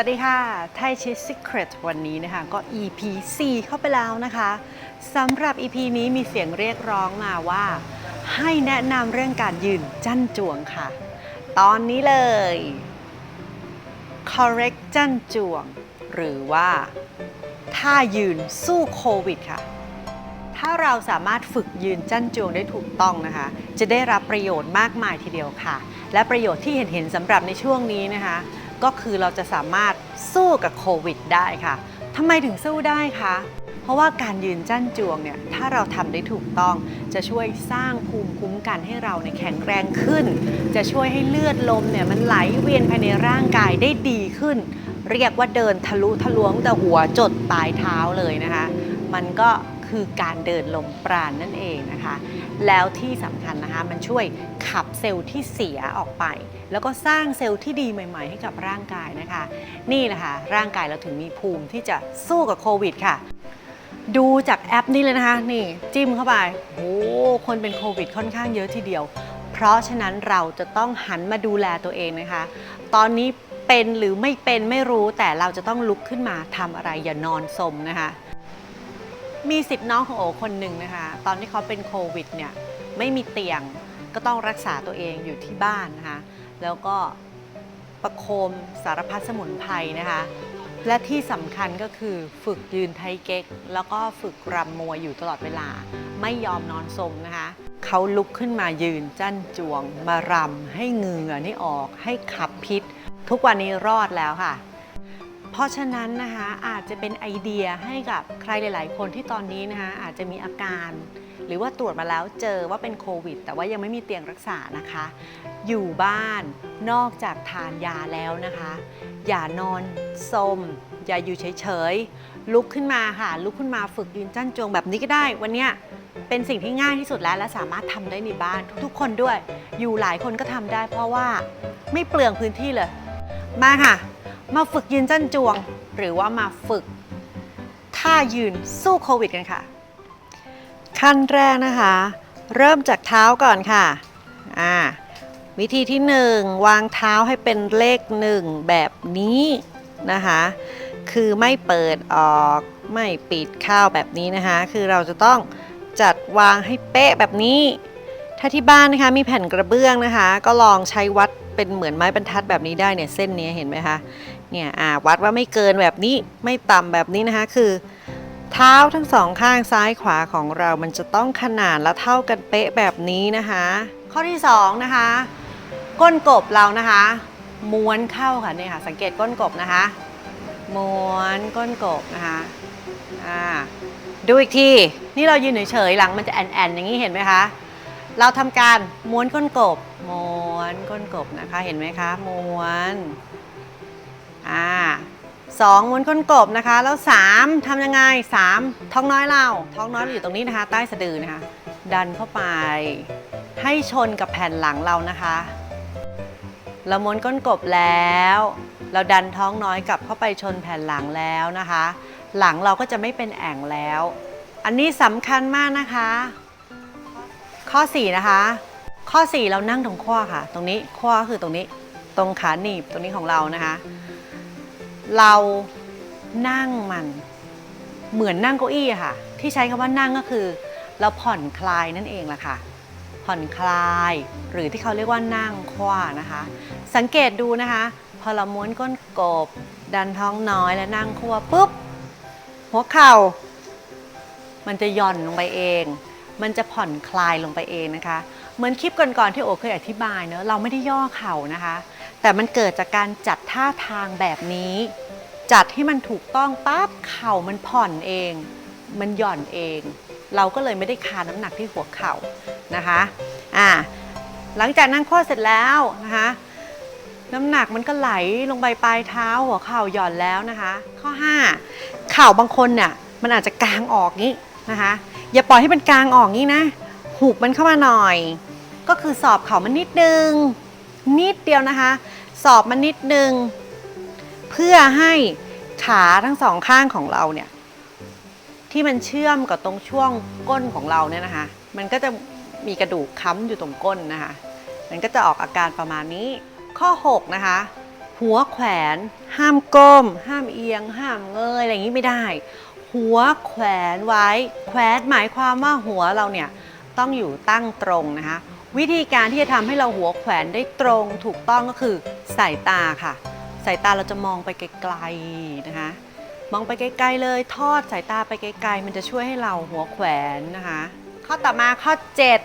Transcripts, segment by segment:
วัสดีค่ะ ไทยชิส Secret วันนี้นะคะ ก็ EP 4 เข้าไปแล้วนะคะสำหรับ EP นี้มีเสียงเรียกร้องมาว่า ให้แนะนำเรื่องการยืนจั่นจวงค่ะ ตอนนี้เลย correct จั่นจวง หรือว่าท่ายืนสู้โควิดค่ะ ถ้าเราสามารถฝึกยืนจั่นจวงได้ถูกต้องนะคะ จะได้รับประโยชน์มากมายทีเดียวค่ะ และประโยชน์ที่เห็นเห็นๆสำหรับในช่วงนี้นะคะ ก็คือเราจะสามารถสู้กับโควิดได้ค่ะทำไมถึงสู้ได้คะเพราะว่าการยืนจั่นจวงเนี่ยถ้าเราทำได้ถูกต้อง จะช่วยสร้างภูมิคุ้มกันให้เราเนี่ยแข็งแรงขึ้น จะช่วยให้เลือดลมเนี่ยมันไหลเวียนภายในร่างกายได้ดีขึ้น เรียกว่าเดินทะลุทะลวงแต่หัวจดปลายเท้าเลยนะคะ มันก็คือการเดินลมปราณนั่นเองนะคะ แล้วที่สำคัญนะคะมันช่วยขับเซลล์ที่เสียออกไป แล้วก็สร้างเซลล์ที่ดีใหม่ ๆ ให้กับร่างกายนะคะ นี่แหละค่ะร่างกายเราถึงมีภูมิที่จะสู้กับโควิดค่ะ ดูจากแอปนี้เลยนะคะ นี่จิ้มเข้าไปโอ้คนเป็นโควิดค่อนข้างเยอะทีเดียว เพราะฉะนั้นเราจะต้องหันมาดูแลตัวเองนะคะ ตอนนี้เป็นหรือไม่เป็นไม่รู้แต่เราจะต้องลุกขึ้นมาทำอะไรอย่านอนสมนะคะ มีสิทธิ์น้องของโอคนหนึ่งนะคะ ตอนที่เขาเป็นโควิดเนี่ยไม่มีเตียงก็ต้องรักษาตัวเองอยู่ที่บ้านนะคะ แล้วก็ประโคมสารพัดสมุนไพรนะคะ และที่สำคัญก็คือฝึกยืนไทเก๊ก แล้วก็ฝึกรำมวยอยู่ตลอดเวลา ไม่ยอมนอนสมนะคะ เขาลุกขึ้นมายืนจั่นจวง มารำให้เหงื่อนี่ออกให้ขับพิษ ทุกวันนี้รอดแล้วค่ะ เพราะฉะนั้นนะคะอาจจะเป็นไอเดียให้กับใครหลาย ๆ คนที่ตอนนี้นะคะอาจจะมีอาการ หรือว่าตรวจมาแล้วเจอว่าเป็นโควิด แต่ว่ายังไม่มีเตียงรักษานะคะ อยู่บ้านนอกจากทานยาแล้วนะคะ อย่านอนสมอย่าอยู่เฉย ๆ ลุกขึ้นมาค่ะ ลุกขึ้นมาฝึกยืนจั่นจงแบบนี้ก็ได้ วันเนี้ยเป็นสิ่งที่ง่ายที่สุดแล้ว และสามารถทำได้ในบ้านทุกๆ คนด้วย อยู่หลายคนก็ทำได้ เพราะว่าไม่เปลืองพื้นที่เลย มาค่ะ มาฝึกยืนจั่นจวง หรือว่ามาฝึกท่ายืนสู้โควิดกันค่ะ ขั้นแรกนะคะ เริ่มจากเท้าก่อนค่ะอ่าวิธีที่หนึ่งวางเท้าให้เป็นเลขหนึ่งแบบนี้นะคะ คือไม่เปิดออกไม่ปิดเข้าแบบนี้นะคะ คือเราจะต้องจัดวางให้เป๊ะแบบนี้ ถ้าที่บ้านนะคะมีแผ่นกระเบื้องนะคะ ก็ลองใช้วัดเป็นเหมือนไม้บรรทัดแบบนี้ได้เนี่ยเส้นนี้เห็นไหมคะเนี่ยวัดว่าไม่เกินแบบนี้ไม่ต่ำแบบนี้นะคะคือ เท้าทั้งสองข้างซ้ายขวาของเรามันจะต้องขนาดและเท่ากันเป๊ะแบบนี้นะคะ ข้อที่สองนะคะก้นกบเรานะคะ ม้วนเข้าค่ะเนี่ยค่ะสังเกตก้นกบนะคะ ม้วนก้นกบนะคะอ่าดูอีกทีนี่เรายืนเฉยๆหลังมันจะแอนๆอย่างนี้เห็นไหมคะ เราทำการม้วนก้นกบ ม้วนก้นกบนะคะ เห็นไหมคะ ม้วน อ่าสองม้วนก้นกบนะคะ แล้วสามทำยังไงสามท้องน้อยเรา ท้องน้อยเราอยู่ตรงนี้นะคะ ใต้สะดือนะคะ ดันเข้าไป ให้ชนกับแผ่นหลังเรานะคะ เราม้วนก้นกบแล้ว เราดันท้องน้อยกลับเข้าไปชนแผ่นหลังแล้วนะคะ หลังเราก็จะไม่เป็นแอ่งแล้ว อันนี้สำคัญมากนะคะ ข้อ 4 นะคะ ข้อ 4 เรานั่งตรงข้อค่ะ ตรงนี้ข้อคือตรงนี้ตรงขาหนีบตรงนี้ของเรานะคะ เรานั่งมันเหมือนนั่งเก้าอี้ค่ะ ที่ใช้คำว่านั่งก็คือ เราผ่อนคลายนั่นเองแหละค่ะ ผ่อนคลายหรือที่เขาเรียกว่านั่งคว้านะคะ สังเกตดูนะคะ พอเราม้วนก้นกบ ดันท้องน้อยและนั่งคว้าปุ๊บหัวเข่า มันจะหย่อนลงไปเอง มันจะผ่อนคลายลงไปเองนะคะ เหมือนคลิปก่อนๆที่โอเคยอธิบายเนอะเราไม่ได้ย่อเข่านะคะ แต่มันเกิดจากการจัดท่าทางแบบนี้ จัดให้มันถูกต้องปั๊บเข่ามันผ่อนเอง มันหย่อนเอง เราก็เลยไม่ได้คาน้ำหนักที่หัวเข่านะคะอ่าหลังจากนั่งข้อเสร็จแล้วนะคะน้ำหนักมันก็ไหลลงไปปลายเท้าหัวเข่าหย่อนแล้วนะคะ ข้อ 5 เข่าบางคนเนี่ยมันอาจจะกางออกงี้ นะคะ อย่าปล่อยให้มันกลางออกงี้นะหุบมันเข้ามาหน่อย ก็คือสอบเข่ามันนิดนึง นิดเดียวนะคะ สอบมันนิดนึง เพื่อให้ขาทั้งสองข้างของเราเนี่ย ที่มันเชื่อมกับตรงช่วงก้นของเราเนี่ยนะคะ มันก็จะมีกระดูกค้ำอยู่ตรงก้นนะคะ มันก็จะออกอาการประมาณนี้ ข้อ 6 นะคะ หัวแขวน ห้ามก้ม ห้ามเอียง ห้ามเงยอะไรอย่างนี้ไม่ได้ หัวแขวนไว้ แขวนหมายความว่าหัวเราเนี่ยต้องอยู่ตั้งตรงนะคะ วิธีการที่จะทำให้เราหัวแขวนได้ตรงถูกต้องก็คือสายตาค่ะ สายตาเราจะมองไปไกลๆนะคะ มองไปไกลๆเลย ทอดสายตาไปไกลๆ มันจะช่วยให้เราหัวแขวนนะคะ ข้อต่อมาข้อ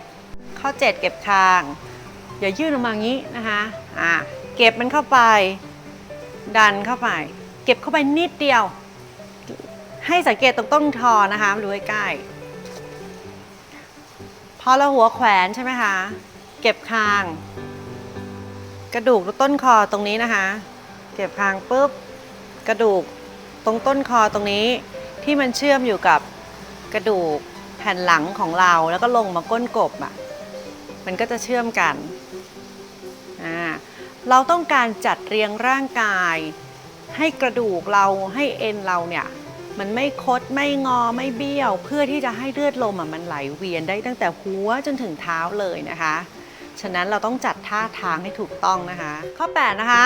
7 ข้อ 7 เก็บคาง อย่ายื่นออกมาอย่างนี้นะคะอ่าเก็บมันเข้าไป ดันเข้าไป เก็บเข้าไปนิดเดียว ให้สังเกตตรงต้นคอนะคะดูใกล้ๆพอเราหัวแขวนใช่ไหมคะ เก็บคาง กระดูกต้นคอตรงนี้นะคะ เก็บคางปุ๊บกระดูกตรงต้นคอตรงนี้ที่มันเชื่อมอยู่กับกระดูกแผ่นหลังของเราแล้วก็ลงมาก้นกบอะมันก็จะเชื่อมกันอ่าเราต้องการจัดเรียงร่างกาย ให้กระดูกเราให้เอ็นเราเนี่ย มันไม่คดไม่งอไม่เบี้ยว เพื่อที่จะให้เลือดลมมันไหลเวียนได้ตั้งแต่หัวจนถึงเท้าเลยนะคะ ฉะนั้นเราต้องจัดท่าทางให้ถูกต้องนะคะ ข้อ8นะคะ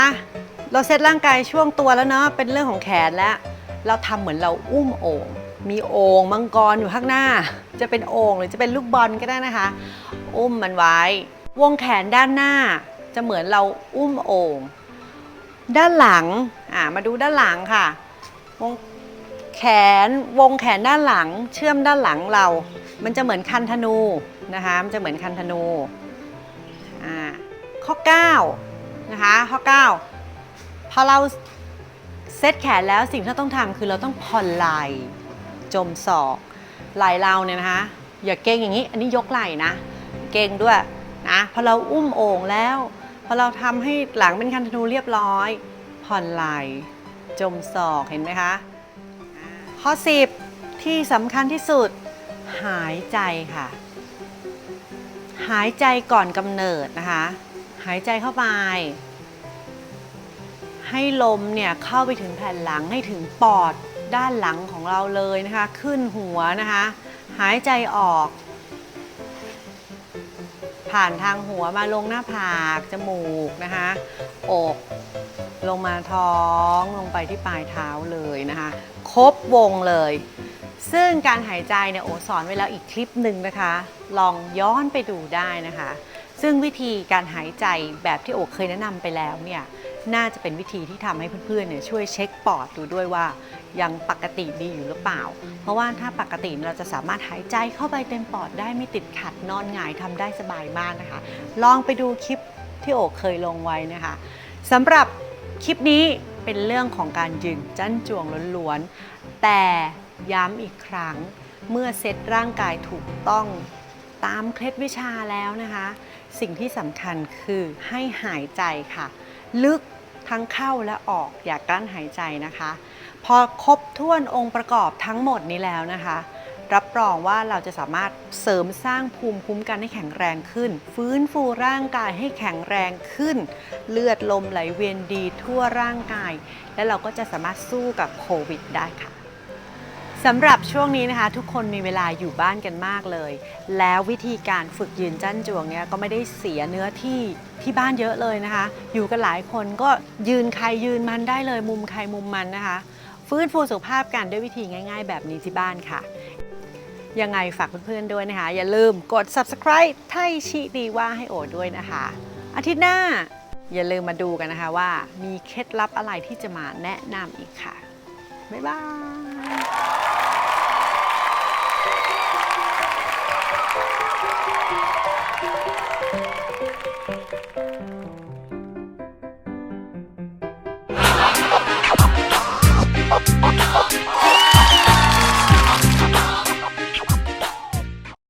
เราเซตร่างกายช่วงตัวแล้วเนาะเป็นเรื่องของแขนแล้ว เราทำเหมือนเราอุ้มโอ่งมีโอ่งมังกรอยู่ข้างหน้า จะเป็นโอ่งหรือจะเป็นลูกบอลก็ได้นะคะ อุ้มมันไว้ วงแขนด้านหน้า จะเหมือนเราอุ้มโอ่งด้านหลังอ่ามาดูด้านหลังค่ะวง แขนวงแขนด้านหลังเชื่อมด้านหลังเรา มันจะเหมือนคันธนูนะคะมันจะเหมือนคันธนูอ่าข้อ9นะคะข้อ9พอเราเซตแขนแล้วสิ่งที่เราต้องทำคือเราต้องผ่อนไหล่จมศอกไหล่เราเนี่ยนะคะอย่าเก่งอย่างนี้ อันนี้ยกไหล่นะ เก่งด้วยนะพอเราอุ้มโอ่งแล้วพอเราทำให้หลังเป็นคันธนูเรียบร้อย ผ่อนไหล่จมศอกเห็นไหมคะ ข้อ 10 ที่สำคัญที่สุด หายใจค่ะ หายใจก่อนกำเนิดนะคะ หายใจเข้าไป ให้ลมเนี่ยเข้าไปถึงแผ่นหลังให้ถึงปอดด้านหลังของเราเลยนะคะ ขึ้นหัวนะคะ หายใจออก ผ่านทางหัวมาลงหน้าผาก จมูกนะคะ อก ลงมาท้องลงไปที่ปลายเท้าเลยนะคะ บวงเลย ซึ่งการหายใจเนี่ยโอสอนไว้แล้วอีกคลิปหนึ่งนะคะ ลองย้อนไปดูได้นะคะ ซึ่งวิธีการหายใจแบบที่โอเคยแนะนำไปแล้วเนี่ยน่าจะเป็นวิธีที่ทำให้เพื่อนๆเนี่ยช่วยเช็คปอดดูด้วยว่ายังปกติดีอยู่หรือเปล่า เพราะว่าถ้าปกติเราจะสามารถหายใจเข้าไปเต็มปอดได้ไม่ติดขัดนอนหงายทำได้สบายมากนะคะ ลองไปดูคลิปที่โอเคยลงไว้นะคะสำหรับคลิปนี้ เป็นเรื่องของการยืนจั้นจวงล้วนๆ แต่ย้ำอีกครั้งเมื่อเซตร่างกายถูกต้องตามเคล็ดวิชาแล้วนะคะ สิ่งที่สำคัญคือให้หายใจค่ะ ลึกทั้งเข้าและออกอย่ากลั้นหายใจนะคะ พอครบถ้วนองค์ประกอบทั้งหมดนี้แล้วนะคะ รับรองว่าเราจะสามารถเสริมสร้างภูมิคุ้มกันให้แข็งแรงขึ้น ฟื้นฟูร่างกายให้แข็งแรงขึ้น เลือดลมไหลเวียนดีทั่วร่างกาย และเราก็จะสามารถสู้กับโควิดได้ค่ะสำหรับช่วงนี้นะคะ ทุกคนมีเวลาอยู่บ้านกันมากเลย แล้ววิธีการฝึกยืนจั้นจวงเนี่ยก็ไม่ได้เสียเนื้อที่ที่บ้านเยอะเลยนะคะ อยู่กันหลายคนก็ยืนใครยืนมันได้เลยมุมใครมุมมันนะคะ ฟื้นฟูสุขภาพกันด้วยวิธีง่าย ๆ แบบนี้ที่บ้านค่ะ ยังไงฝากเพื่อนๆด้วยนะคะ อย่าลืมกด subscribe ไทยชิดีว่าให้โอด้วยนะคะ อาทิตย์หน้าอย่าลืมมาดูกันนะคะว่ามีเคล็ดลับอะไรที่จะมาแนะนำอีกค่ะ บ๊ายบาย